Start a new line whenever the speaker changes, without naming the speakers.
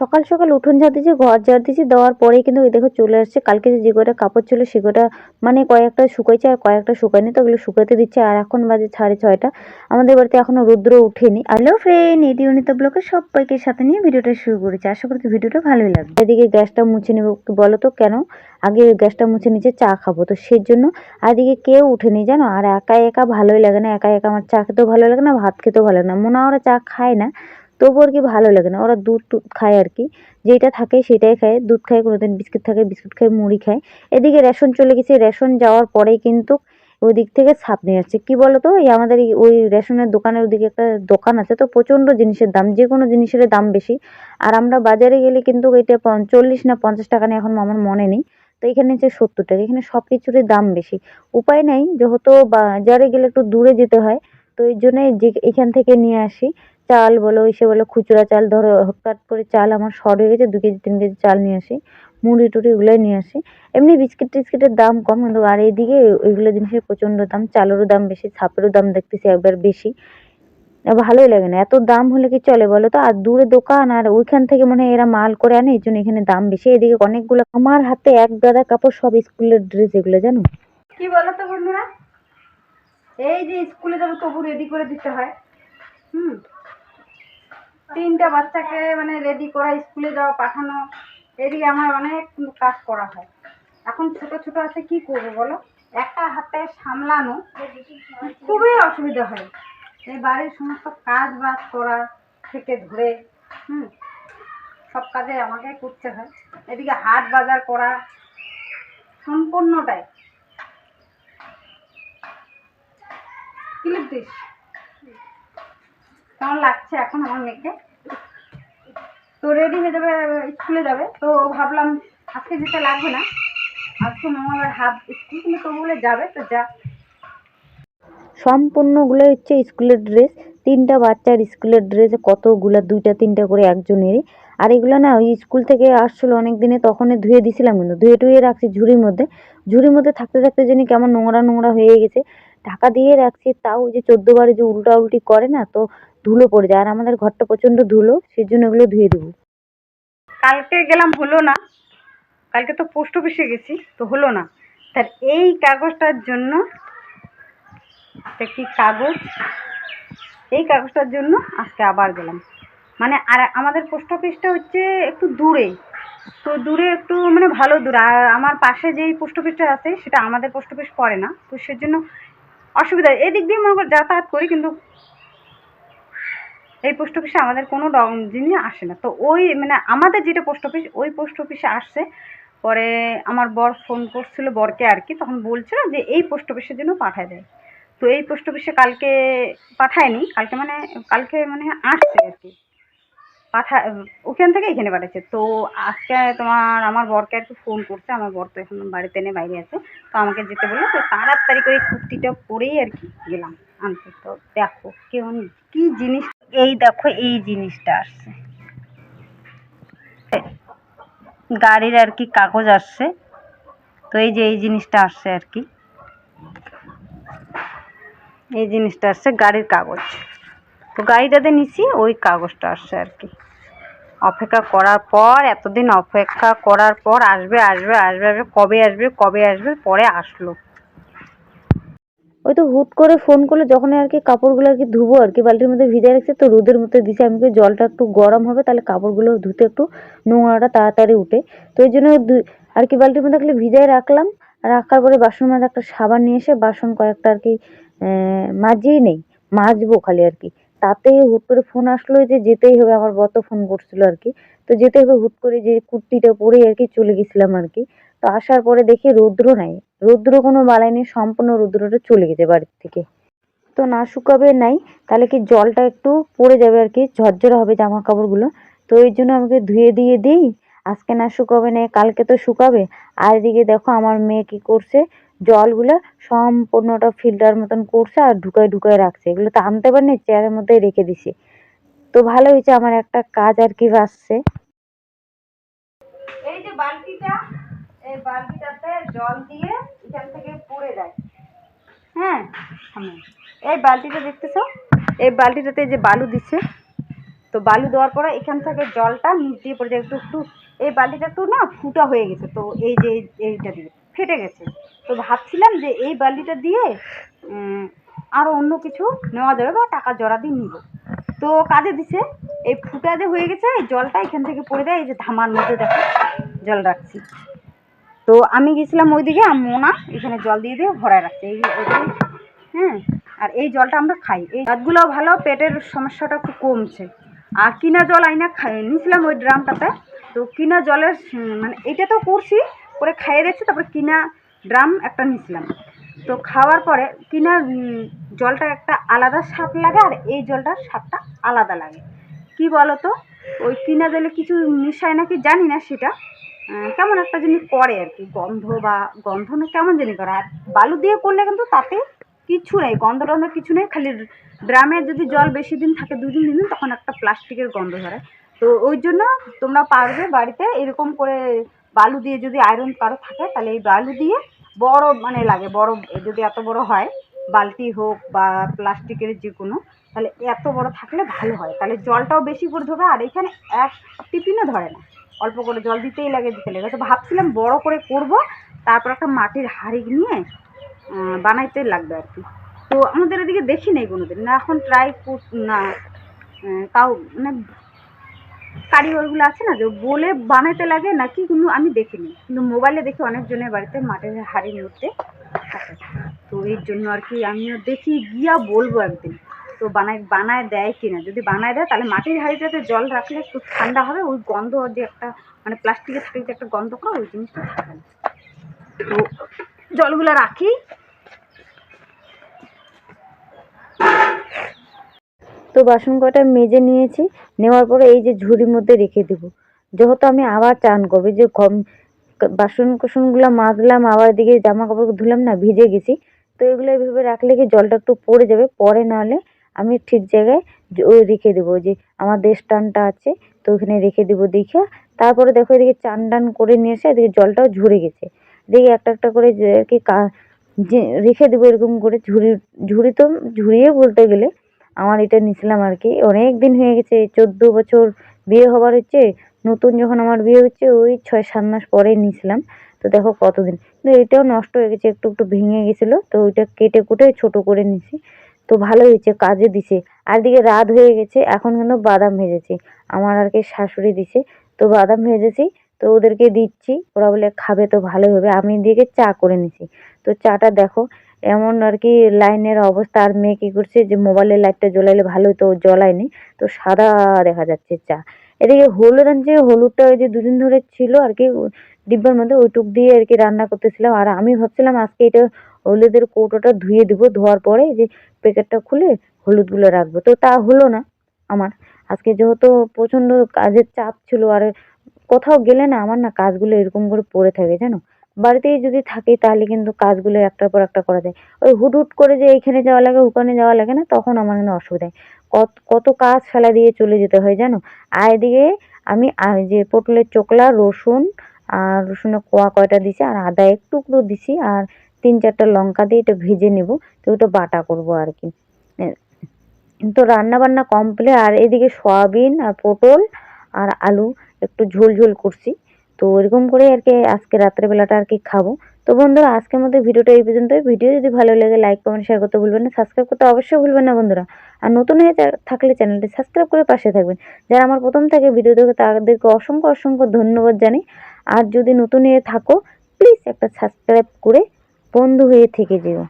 সকাল সকাল উঠোন ঝাড় দিয়েছি ঘর ঝাড় দিয়েছি দেওয়ার পরেই কিন্তু ওই দেখো চলে আসছে। কালকে যে কটা কাপড় ছিল সে কটা মানে কয়েকটা শুকাইছে আর কয়েকটা শুকায়নি, তো ওগুলো শুকাতে দিচ্ছে। আর এখন বাজে সাড়ে ছয়টা। আমাদের বাড়িতে এখনও রৌদ্র উঠেনি হ্যালো ফ্রেন্ড এটি অনিতা ব্লকে সবাইকে সাথে নিয়ে ভিডিওটা শুরু করেছি। আশা করি ভিডিওটা ভালোই লাগবে। এদিকে গ্যাসটা মুছে নেব বলো তো কেন? আগে গ্যাসটা মুছে নিচে চা খাব, তো সেই জন্য আর এদিকে কেউ উঠেনি জানো? আর একা একা ভালোই লাগে না। একা একা আমার চা খেতেও ভালো লাগে না, ভাত খেতেও ভালো লাগে না। মনে ওরা চা খায় না। তবু আর কি ভালো লাগে না। ওরা দুধ টুধ খায় আর কি। যেটা থাকে সেটাই খায়। দুধ খায়, কোনোদিন বিস্কুট থাকে, বিস্কুট খায়, মুড়ি খায়। এদিকে রেশন চলে গেছে। রেশন যাওয়ার পরেই কিন্তু ওই দিক থেকে ছাপ নিয়ে আসছে। কী বলো তো এই আমাদের ওই রেশনের দোকানের ওদিকে একটা দোকান আছে তো, প্রচণ্ড জিনিসের দাম যে কোনো জিনিসের দাম বেশি। আর আমরা বাজারে গেলে কিন্তু এটা চল্লিশ না পঞ্চাশ টাকা নিয়ে এখন আমার মনে নেই। তো এখানে হচ্ছে সত্তর টাকা। এখানে সব কিছুরই দাম বেশি। উপায় নেই, যেহেতু বাজারে গেলে একটু দূরে যেতে হয়। তো এই জন্যে যে এখান থেকে নিয়ে আসি। চাল বলো এসে বলো, খুচরা চাল ধরো হঠাৎ করে চাল আমার শর্ট হয়ে গেছে, দু কেজি, তিন কেজি চাল নিয়ে আসি, মুড়ি টুড়ি ওগুলোই নিয়ে আসি। এমনি বিস্কিট টিস্কিটের দাম কম, কিন্তু আর এইদিকে ওইগুলো জিনিসের প্রচণ্ড দাম, চালেরও দাম বেশি ছাপেরও দাম দেখতেছি একবার বেশি। ভালোই লাগে না, এত দাম হলে কি চলে বলো তো? আর দূরে দোকান, আর ওইখান থেকে মনে এরা মাল করে আনে, এই জন্য এখানে দাম বেশি। এদিকে অনেকগুলো, আমার হাতে এক গাদা কাপড় সব স্কুলের ড্রেস এগুলো, জানো?
কি বলো তো বন্ধুরা? এই যে স্কুলে যাব তবু রেডি করে দিতে হয়, হুম? তিনটা বাচ্চাকে মানে রেডি করা স্কুলে যাওয়া, পাঠানো, এদিকে আমার অনেক কাজ করা হয়। এখন ছোট ছোট আছে, কি করব বলো? একটা হাতে সামলানো খুবই অসুবিধা হয়। এই বাড়ির সমস্ত কাজ বাজ করা থেকে ধরে, হুম, সব কাজে আমাকে করতে হয়। এদিকে হাট বাজার করা সম্পূর্ণটাই। ক্লিপ দিস কেমন লাগছে এখন আমার মেয়েকে? তো রেডি হয়ে যাবে স্কুলে যাবে। তো ভাবলাম আজকে যেতে লাগবে না। আজকে মঙ্গলবার হাফ স্কুল কিন্তু তবুলে যাবে, তো যা।
সম্পূর্ণগুলো হচ্ছে স্কুলের ড্রেস তিনটা বাচ্চার স্কুলের ড্রেসে কতগুলো, দুইটা, তিনটা করে একজনেরই। আর এগুলো না ওই স্কুল থেকে আসছিল অনেক দিনে তখনই ধুয়ে দিছিলাম কিন্তু ধুয়ে টুয়ে রাখছি ঝুড়ির মধ্যে। ঝুড়ির মধ্যে থাকতে থাকতে জানি কেমন নোংরা নোংরা হয়ে গেছে। ঢাকা দিয়ে রাখছি, তাও যে চোদ্দ বারে যে উল্টা উল্টি করে না, তো ধুলো পড়ে যায়। আর আমাদের ঘরটা প্রচণ্ড ধুলো সেই জন্য ওগুলো ধুয়ে দেবো।
কালকে গেলাম হলো না। কালকে তো পোস্ট অফিসে গেছি, তো হলো না। তার এই কাগজটার জন্য কি কাগজ? এই কাগজটার জন্য আজকে আবার গেলাম। মানে আর আমাদের পোস্ট অফিসটা হচ্ছে একটু দূরে। তো দূরে একটু মানে ভালো দূরে। আর আমার পাশে যেই পোস্ট অফিসটা আছে, সেটা আমাদের পোস্ট অফিস পড়ে না। তো সেজন্য অসুবিধা। এদিক দিয়ে মনে করো যাতায়াত করি, কিন্তু এই পোস্ট অফিসে আমাদের কোনো জিনিস আসে না। তো ওই মানে আমাদের যেটা পোস্ট অফিস ওই পোস্ট অফিসে আসছে। পরে আমার বর ফোন করছিল, বরকে আর কি, তখন বলছিল যে এই পোস্ট অফিসের জন্য পাঠায় দেয়। তো এই পোস্ট অফিসে কালকে পাঠায়নি, কালকে মানে কালকে মানে আসছে আর কি। পাঠা, ওখান থেকে এখানে পাঠাচ্ছে। তো আজকে তোমার আমার বরকে কি ফোন করছে, আমার বর তো এখন বাড়িতে নেই, বাইরে আছে। তো আমাকে যেতে বলল তো তাড়াতাড়ি করে কুর্তিটা পরেই আর কি গেলাম আনতে। তো দেখো কেমন, কি জিনিস এই দেখো, এই জিনিসটা আসছে। গাড়ির আর কি কাগজ আসছে। তো এই যে এই জিনিসটা আসছে আর কি। এই জিনিসটা আসছে গাড়ির কাগজ। তো গাড়িটাতে নিছি, ওই কাগজটা আসছে আর কি। অপেক্ষা করার পর, এতদিন অপেক্ষা করার পর আসবে আসবে আসবে আসবে, কবে আসবে কবে আসবে, পরে আসলো।
ওই তো হুট করে ফোন করলে যখন আর কি কাপড়গুলো আর কি ধুবো আর কি, বালতির মধ্যে ভিজাই রাখছে, তো রোদের মধ্যে দিছে, আমি জলটা একটু গরম হবে, তাহলে কাপড়গুলো ধুতে একটু নোংরাটা তাড়াতাড়ি উঠে। তো এই জন্য আর কি বালতির মধ্যে খালি ভিজাই রাখলাম, রাখার পরে বাসনের মধ্যে একটা সাবান নিয়ে এসে বাসন কয়েকটা আর কি মাজিয়ে নেই, মাজবো খালি আর কি। তাতেই হুট করে ফোন আসলো যে যেতেই হবে, আমার বর তো ফোন করছিল আর কি। তো যেতে হবে, হুট করে যে কুর্তিটা পরে আর কি চলে গেছিলাম আর কি। তো আসার পরে দেখি রৌদ্র নাই। রৌদ্র কোনো বালাই নেই, সম্পূর্ণ রৌদ্রটা চলে গেছে বাড়ির থেকে। তো না শুকাবে নাই, তাহলে কি জলটা একটু পড়ে যাবে আর কি, ঝরঝরে হবে জামা কাপড়গুলো তো এই জন্য আমাকে ধুয়ে দিয়ে দিই, আজকে না শুকাবে না, কালকে তো শুকাবে। আর এদিকে দেখো আমার মেয়ে কি করছে, জলগুলো সম্পূর্ণটা ফিল্টার মতন করছে আর ঢুকায় ঢুকায় রাখছে। এগুলো তো আনতে পারিনি চেয়ারের মধ্যেই রেখে দিছে। তো ভালো হয়েছে আমার একটা কাজ আর কি বাঁচছে।
এই যে এই বালতিটাতে জল দিয়ে এখান থেকে পড়ে যায়। হ্যাঁ এই বালতিটা দেখতেছো? এই বালতিটাতে যে বালু দিচ্ছে, তো বালু দেওয়ার পরে এখান থেকে জলটা নিচ দিয়ে পড়ে যায়। একটু একটু, এই বালিটা একটু না ফুটা হয়ে গেছে, তো এই যে এই- এইটা দিয়ে ফেটে গেছে। তো ভাবছিলাম যে এই বালিটা দিয়ে আরও অন্য কিছু নেওয়া যাবে বা টাকা জড়া দিয়ে নিব। তো কাজে দিছে এই ফুটা যে হয়ে গেছে, এই জলটা এখান থেকে পড়ে যায়। এই যে ধামার মধ্যে দেখো, জল রাখছি। তো আমি গেছিলাম ওইদিকে, আর মোনা এখানে জল দিয়ে দিয়ে ভরায় রাখছে। এই হ্যাঁ? আর এই জলটা আমরা খাই। এই গাছগুলো ভালো, পেটের সমস্যাটা একটু কমছে। আর কিনা জল আইনা খাই, নিয়েছিলাম ওই ড্রামটাতে। তো কিনা জলের মানে এটা তো করছি, করে খাইয়ে দিচ্ছি তারপরে কিনা ড্রাম একটা নিয়েছিলাম। তো খাওয়ার পরে কিনা জলটা একটা আলাদা স্বাদ লাগে, আর এই জলটার স্বাদটা আলাদা লাগে। কি বলো তো ওই কিনা জলে কিছু মিশায় নাকি জানি না সেটা। কেমন একটা জিনিস করে আর কি। গন্ধ বা গন্ধ না কেমন জানি করে। আর বালু দিয়ে করলে কিন্তু তাতে কিছু নেই, গন্ধ টন্ধ কিছু নেই, খালি ড্রামে যদি জল বেশি দিন থাকে দুই দিন দিন, তখন একটা প্লাস্টিকের গন্ধ ধরে। তো ওই জন্য তোমরা পারবে বাড়িতে এরকম করে বালু দিয়ে যদি আয়রন কারও থাকে, তাহলে এই বালু দিয়ে বড় মানে লাগে, বড় যদি এত বড় হয়, বালতি হোক বা প্লাস্টিকের যে কোনো তাহলে এত বড় থাকলে ভালো হয়। তাহলে জলটাও বেশি করে ধরবে আর এখানে এক টিফিনও ধরে না। অল্প করে জল দিতেই লাগে দিতে লাগে। তো ভাবছিলাম বড় করে করব, তারপর একটা মাটির হাঁড়ি নিয়ে বানাইতে লাগবে আর কি। তো আমাদের এদিকে দেখি নাই কোনোদিন। না, এখন ট্রাই না তাও মানে কারিগরগুলো আছে না যে বলে বানাইতে লাগে নাকি কিন্তু আমি দেখিনি। কিন্তু মোবাইলে দেখি অনেকজনের বাড়িতে মাটির হাঁড়ির মধ্যে থাকে। তো এর জন্য আর কি আমিও দেখি, গিয়া বলব একদিন। তো বানায় বানায় দেয় কিনা? যদি বানায় দেয়, তাহলে মাটির হাঁড়িটাতে জল রাখলে একটু ঠান্ডা হবে, ওই গন্ধ যে একটা মানে প্লাস্টিকে থাকে যে একটা গন্ধ করে ওই জিনিসটা থাকে না তো জলগুলো রাখি।
তো বাসন কটা মেজে নিয়েছি, নেওয়ার পরে এই যে ঝুড়ির মধ্যে রেখে দেবো। যেহেতু আমি আবার চান করব যে বাসন কোসনগুলো মাজলাম, আবার এদিকে জামা কাপড় ধুলাম না, ভিজে গেছি। তো এগুলো এইভাবে রাখলে কি জলটা একটু পড়ে যাবে? পরে নাহলে আমি ঠিক জায়গায় ওই রেখে দেবো যে আমাদের স্টানটা আছে, তো ওখানে রেখে দেবো দেখে। তারপরে দেখো এদিকে চান টান করে নিয়ে এসে এদিকে জলটাও ঝরে গেছে। দেখি একটা একটা করে যে আর কি যে রেখে দেবো এরকম করে ঝুড়ি ঝুড়ি তো ঝুড়িয়ে বলতে গেলে আমার এটা নিছিলাম আর কি। অনেক দিন হয়ে গেছে চোদ্দ বছর বিয়ে হবার হচ্ছে। নতুন যখন আমার বিয়ে হচ্ছে, ওই ছয় সাত মাস পরেই নিয়েছিলাম তো দেখো কতদিন। কিন্তু এটাও নষ্ট হয়ে গেছে, একটু একটু ভেঙে গেছিল, তো ওইটা কেটে কুটে ছোট করে নিছি। তো ভালো হয়েছে, কাজে দিছে। আর দিকে রাত হয়ে গেছে, এখন কিন্তু বাদাম ভেজেছি। আমার আর কি শাশুড়ি দিছে, তো বাদাম ভেজেছি, তো ওদেরকে দিচ্ছি, ওরা বলে খাবে তো ভালোই হবে। আমি দিকে চা করে নিছি। তো চাটা দেখো, এমন আর কি লাইনের অবস্থা। আর মেয়ে কী করছে যে মোবাইলের লাইটটা জ্বলাইলে ভালো তো জ্বলায়নি। তো সাদা দেখা যাচ্ছে চা। এদিকে হলুদ আনছে, হলুদটা ওই যে দুদিন ধরে ছিল আর কি ডিব্বার মধ্যে ওইটুক দিয়ে আর কি রান্না করতেছিলাম। আর আমি ভাবছিলাম আজকে এটা হলুদের কৌটোটা ধুয়ে দিব, ধোয়ার পরে যে প্যাকেটটা খুলে হলুদগুলো রাখব। তো তা হলো না আমার। আজকে যেহেতু প্রচণ্ড কাজের চাপ ছিল, আর কোথাও গেলে না আমার না কাজগুলো এরকম করে পড়ে থাকে, জানো? বাড়িতেই যদি থাকি তাহলে কিন্তু কাজগুলো একটার পর একটা করা যায়। ওই হুট হুট করে যে এইখানে যাওয়া লাগে, ওখানে যাওয়া লাগে না, তখন আমার কিন্তু অসুবিধা কত কত কাজ ফেলা দিয়ে চলে যেতে হয়, জানো? আর এদিকে আমি যে পটলের চোকলা, রসুন, আর রসুনের কোয়া কয়টা দিছি, আর আদা একটু দিছি, আর তিন চারটা লঙ্কা দিয়ে এটা ভেজে নেব, তো ওটা বাটা করব আর কি। তো রান্না বান্না কমপ্লিট আর এদিকে সয়াবিন আর পটল আর আলু একটু ঝোল ঝোল করছি। তো এরকম করে আর কি আজকে রাত্রেবেলাটা আর কি খাব। তো বন্ধুরা, আজকের মধ্যে ভিডিওটা এই পর্যন্তই। ভিডিও যদি ভালো লাগে লাইক কমেন্ট শেয়ার করতে ভুলবেন না সাবস্ক্রাইব করতে অবশ্যই ভুলবেন না বন্ধুরা। আর নতুন হয়ে থাকলে চ্যানেলটি সাবস্ক্রাইব করে পাশে থাকবেন। যারা আমার প্রথম থেকে ভিডিও দেখে, তাদেরকে অসংখ্য অসংখ্য ধন্যবাদ জানাই। আর যদি নতুন হয়ে থাকো প্লিজ একটা সাবস্ক্রাইব করে বন্ধু হয়ে থেকে যেও।